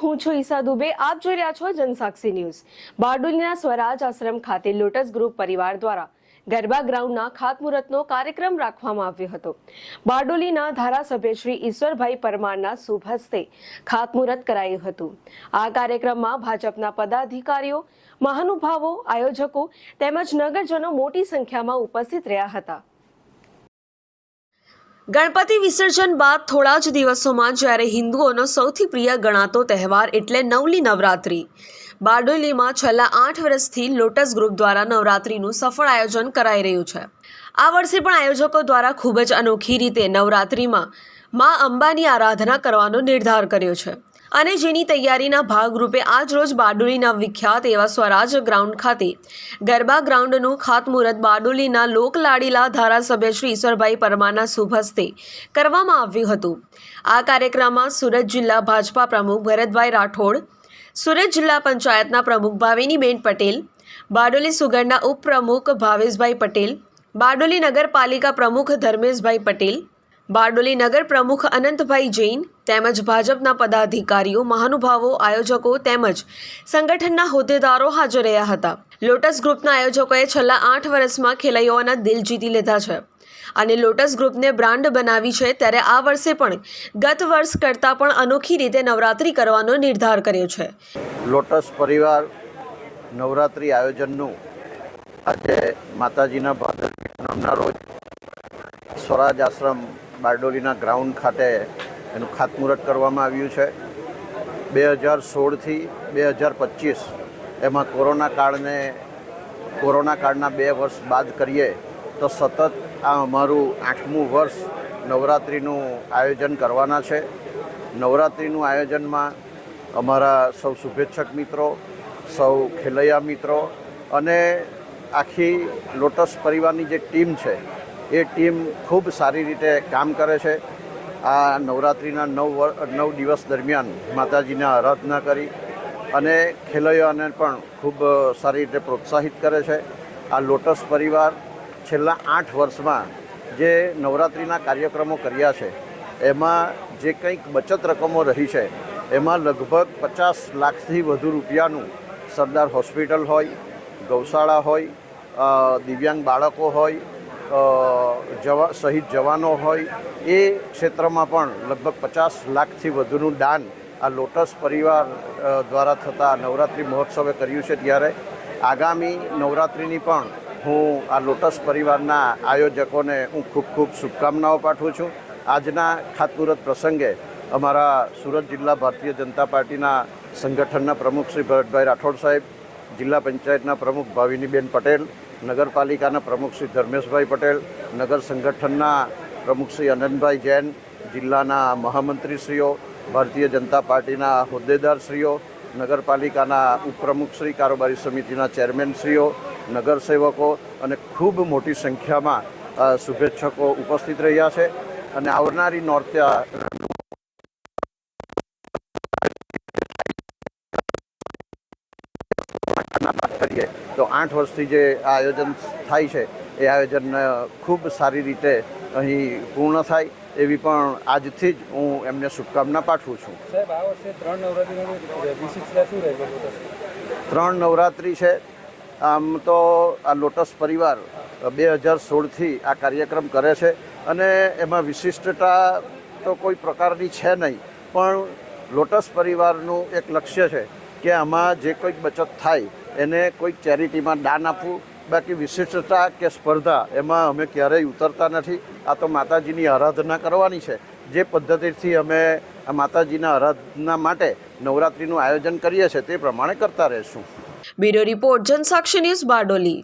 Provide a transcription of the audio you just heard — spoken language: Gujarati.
હું છું ઈસા દુબે. આપ જોઈ રહ્યા છો જનસાક્ષી ન્યૂઝ. બારડોલીના સ્વરાજ આશ્રમ ખાતે લોટસ ગ્રુપ પરિવાર દ્વારા ગરબા ગ્રાઉન્ડના ખાતમુહૂર્તનો કાર્યક્રમ રાખવામાં આવ્યો હતો. બારડોલીના ધારાસભ્ય શ્રી ઈશ્વરભાઈ પરમારના શુભ હસ્તે ખાતમુહૂર્ત કરાયું હતું. આ કાર્યક્રમમાં ભાજપના પદાધિકારીઓ, મહાનુભાવો, આયોજકો તેમજ નગરજનો મોટી સંખ્યામાં ઉપસ્થિત રહ્યા હતા. ગણપતિ વિસર્જન બાદ થોડા જ દિવસોમાં જ્યારે હિન્દુઓનો સૌથી પ્રિય ગણાતો તહેવાર એટલે નવલી નવરાત્રિ. બારડોલીમાં છેલ્લા આઠ વર્ષથી લોટસ ગ્રુપ દ્વારા નવરાત્રિનું સફળ આયોજન કરાઈ રહ્યું છે. આ વર્ષે પણ આયોજકો દ્વારા ખૂબ જ અનોખી રીતે નવરાત્રિમાં મા અંબાની આરાધના કરવાનો નિર્ધાર કર્યો છે. અને જેની તૈયારીના ભાગરૂપે આજ રોજ બારડોલીના વિખ્યાત એવા સ્વરાજ ગ્રાઉન્ડ ખાતે ગરબા ગ્રાઉન્ડનું ખાતમુહૂર્ત બારડોલીના લોકલાડીલા ધારાસભ્ય શ્રી ઈશ્વરભાઈ પરમારના શુભ હસ્તે કરવામાં આવ્યું હતું. આ કાર્યક્રમમાં સુરત જિલ્લા ભાજપા પ્રમુખ ભરતભાઈ રાઠોડ, સુરત જિલ્લા પંચાયતના પ્રમુખ ભાવિનીબેન પટેલ, બારડોલી સુગરના ઉપપ્રમુખ ભાવેશભાઈ પટેલ, બારડોલી નગરપાલિકા પ્રમુખ ધર્મેશભાઈ પટેલ બારડોલી નગર પ્રમુખ અનંતભાઈ જૈન તેમજ ભાજપના પદાધિકારીઓ, મહાનુભાવો, આયોજકો તેમજ સંગઠનના હોદ્દેદારો હાજર રહ્યા હતા. લોટસ ગ્રુપના આયોજકોએ છેલ્લા આઠ વર્ષમાં ખેલૈયાઓના દિલ જીતી લીધા છે અને લોટસ ગ્રુપને બ્રાન્ડ બનાવી છે ત્યારે આ વર્ષે પણ ગત વર્ષ કરતાં પણ અનોખી રીતે નવરાત્રિ કરવાનો નિર્ધાર કર્યો છે. લોટસ પરિવાર નવરાત્રિ આયોજનનું આજે માતાજીના ભાદર નામના રોજ સ્વરાજ આશ્રમ બારડોલીના ગ્રાઉન્ડ ખાતે એનું ખાતમુહૂર્ત કરવામાં આવ્યું છે. બે હજાર સોળથી બે હજાર પચીસ એમાં કોરોના કાળને, કોરોના કાળના બે વર્ષ બાદ કરીએ તો સતત આ અમારું આઠમું વર્ષ નવરાત્રિનું આયોજન કરવાના છે. નવરાત્રિનું આયોજનમાં અમારા સૌ શુભેચ્છક મિત્રો, સૌ ખેલૈયા મિત્રો અને આખી લોટસ પરિવારની જે ટીમ છે એ ટીમ ખૂબ સારી રીતે કામ કરે છે. આ નવરાત્રિના નવ નવ દિવસ દરમિયાન માતાજીને આરાધના કરી અને ખેલૈયાઓને પણ ખૂબ સારી રીતે પ્રોત્સાહિત કરે છે. આ લોટસ પરિવાર છેલ્લા આઠ વર્ષમાં જે નવરાત્રિના કાર્યક્રમો કર્યા છે, એમાં જે કંઈક બચત રકમો રહી છે, એમાં લગભગ પચાસ લાખથી વધુ રૂપિયાનું સરદાર હોસ્પિટલ હોય, ગૌશાળા હોય દિવ્યાંગ બાળકો હોય જવા, શહીદ જવાનો હોય, એ ક્ષેત્રમાં પણ લગભગ પચાસ લાખથી વધુનું દાન આ લોટસ પરિવાર દ્વારા થતા નવરાત્રિ મહોત્સવે કર્યું છે. ત્યારે આગામી નવરાત્રિની પણ હું આ લોટસ પરિવારના આયોજકોને હું ખૂબ ખૂબ શુભકામનાઓ પાઠવું છું. આજના ખાતમુહૂર્ત પ્રસંગે અમારા સુરત જિલ્લા ભારતીય જનતા પાર્ટીના સંગઠનના પ્રમુખ શ્રી ભરતભાઈ રાઠોડ સાહેબ જિલ્લા પંચાયતના પ્રમુખ ભાવિનીબેન પટેલ, નગરપાલિકાના પ્રમુખ શ્રી ધર્મેશભાઈ પટેલ, નગર સંગઠનના પ્રમુખ શ્રી અનંતભાઈ જૈન, જિલ્લાના મહામંત્રીશ્રીઓ, ભારતીય જનતા પાર્ટીના હોદ્દેદારશ્રીઓ, નગરપાલિકાના ઉપપ્રમુખશ્રી કારોબારી સમિતિના ચેરમેનશ્રીઓ, નગરસેવકો અને ખૂબ મોટી સંખ્યામાં શુભેચ્છકો ઉપસ્થિત રહ્યા છે. અને આવનારી નોરત્યા કરીએ. તો આઠ વર્ષથી જે આ આયોજન થાય છે એ આયોજન ખૂબ સારી રીતે અહીં પૂર્ણ થાય એવી પણ આજથી જ હું એમને શુભકામના પાઠવું છું. ત્રણ નવરાત્રિ છે. આમ તો આ લોટસ પરિવાર બે હજાર સોળથી આ કાર્યક્રમ કરે છે અને એમાં વિશિષ્ટતા તો કોઈ પ્રકારની છે નહીં પણ લોટસ પરિવારનું એક લક્ષ્ય છે કે આમાં જે કોઈક બચત થાય, એને કોઈક ચેરિટીમાં દાન આપવું, બાકી વિશિષ્ટતા કે સ્પર્ધા, એમાં અમે ક્યારેય ઉતરતા નથી. આ તો માતાજીની આરાધના કરવાની છે. જે પદ્ધતિથી અમે આ માતાજીના આરાધના માટે નવરાત્રિનું આયોજન કરીએ છીએ, તે પ્રમાણે કરતા રહીશું. Bureau report, Jansakshi news Bardoli.